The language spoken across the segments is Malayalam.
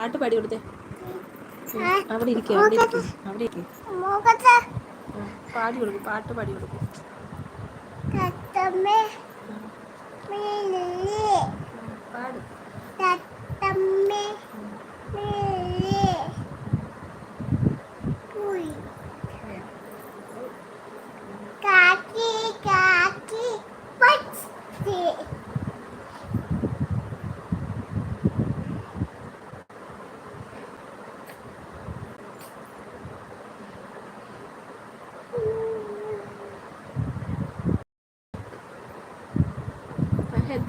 പാട്ട് പാടി കൊടുത്തേ. അവിടെ ഇരിക്കേ അവിടെ ഇരിക്കേ അവിടെ ഇരിക്കേ. പാടി കൊടുക്കും പാട്ട് പാടി കൊടുക്കും.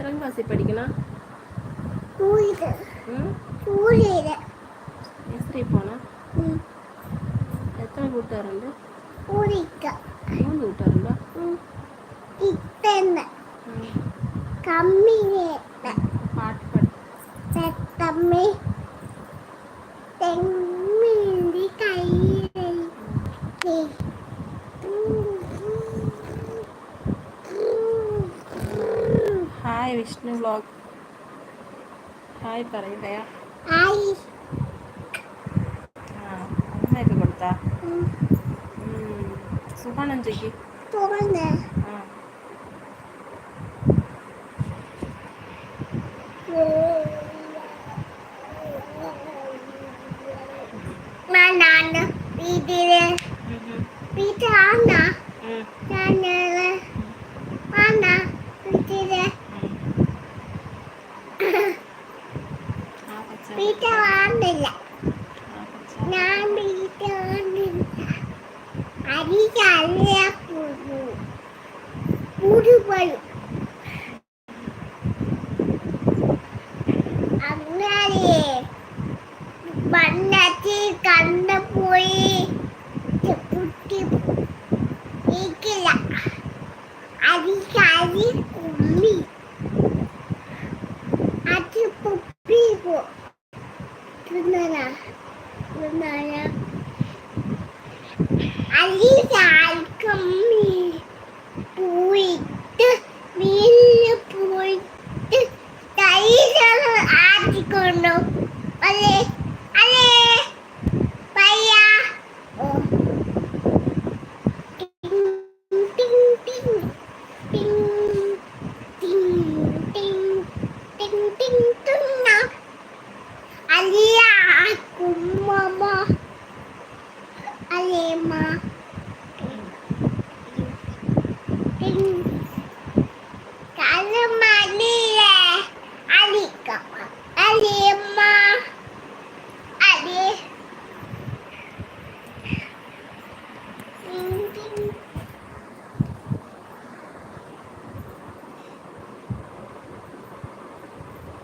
எத்தனாம் கிளாஸ் படிக்கலாம் எஸ்ரி போனா எத்தனை கூட்டாருண்டு மூணு கூட்டாருண்டா கம்மி பாட்டு பாட்டு தம்மி ഹായ് വിഷ്ണു വ്ളോഗ് ഹായ് പറയില്ലയാ അമ്മയൊക്കെ കൊടുത്താ സുഖാണോ ചോയ്ക്ക് പീറ്റ വാങ്ങില്ല ഞാൻ പീറ്റ വാങ്ങില്ല അരി ചല്ല കൂടി പോയി അങ്ങനെ പണ്ടത്തി കണ്ട പോയി. കുട്ടി ഇരിക്കില്ല അരി ചാരി അരി ചാൽക്കും പോയിട്ട് മീൻ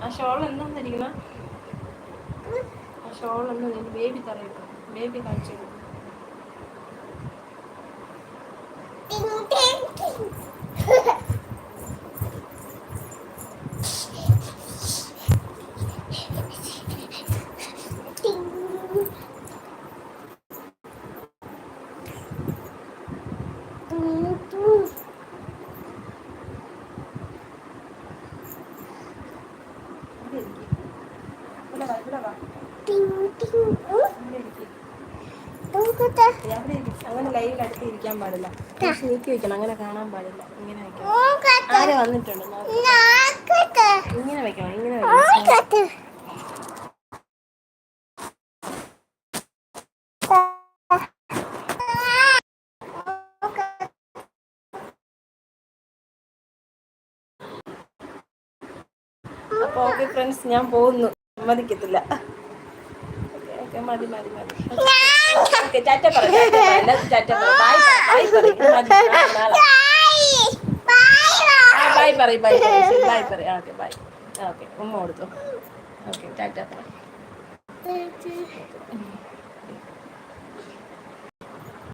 ആ ഷോൾ എന്താന്നിരിക്കുന്ന ആ ഷോൾ എന്താ ബേബി തറയിട്ടു ബേബി കാണിച്ചു അങ്ങനെ ലൈവിൽ അടുത്ത് ഇരിക്കാൻ പാടില്ല. നീക്കി വെക്കണം. അങ്ങനെ കാണാൻ പാടില്ല. ഇങ്ങനെ വെക്കണം. നോക്കട്ടെ വന്നിട്ടുണ്ട്. ഇങ്ങനെ വെക്കണം ഇങ്ങനെ വെക്കണം. അപ്പോൾ ഓക്കെ ഫ്രണ്ട്സ് ഞാൻ പോകുന്നു. സമ്മതിക്കത്തില്ല. മതി മതി മതി. ഓക്കെ ചാറ്റ പറഞ്ഞു ചാറ്റ ബായ് പറയും. ബായ് പറയും ബൈ പറയും ഓക്കെ ബൈ. ഓക്കെ ഉമ്മ കൊടുത്തു. ഓക്കെ ചാറ്റ പറ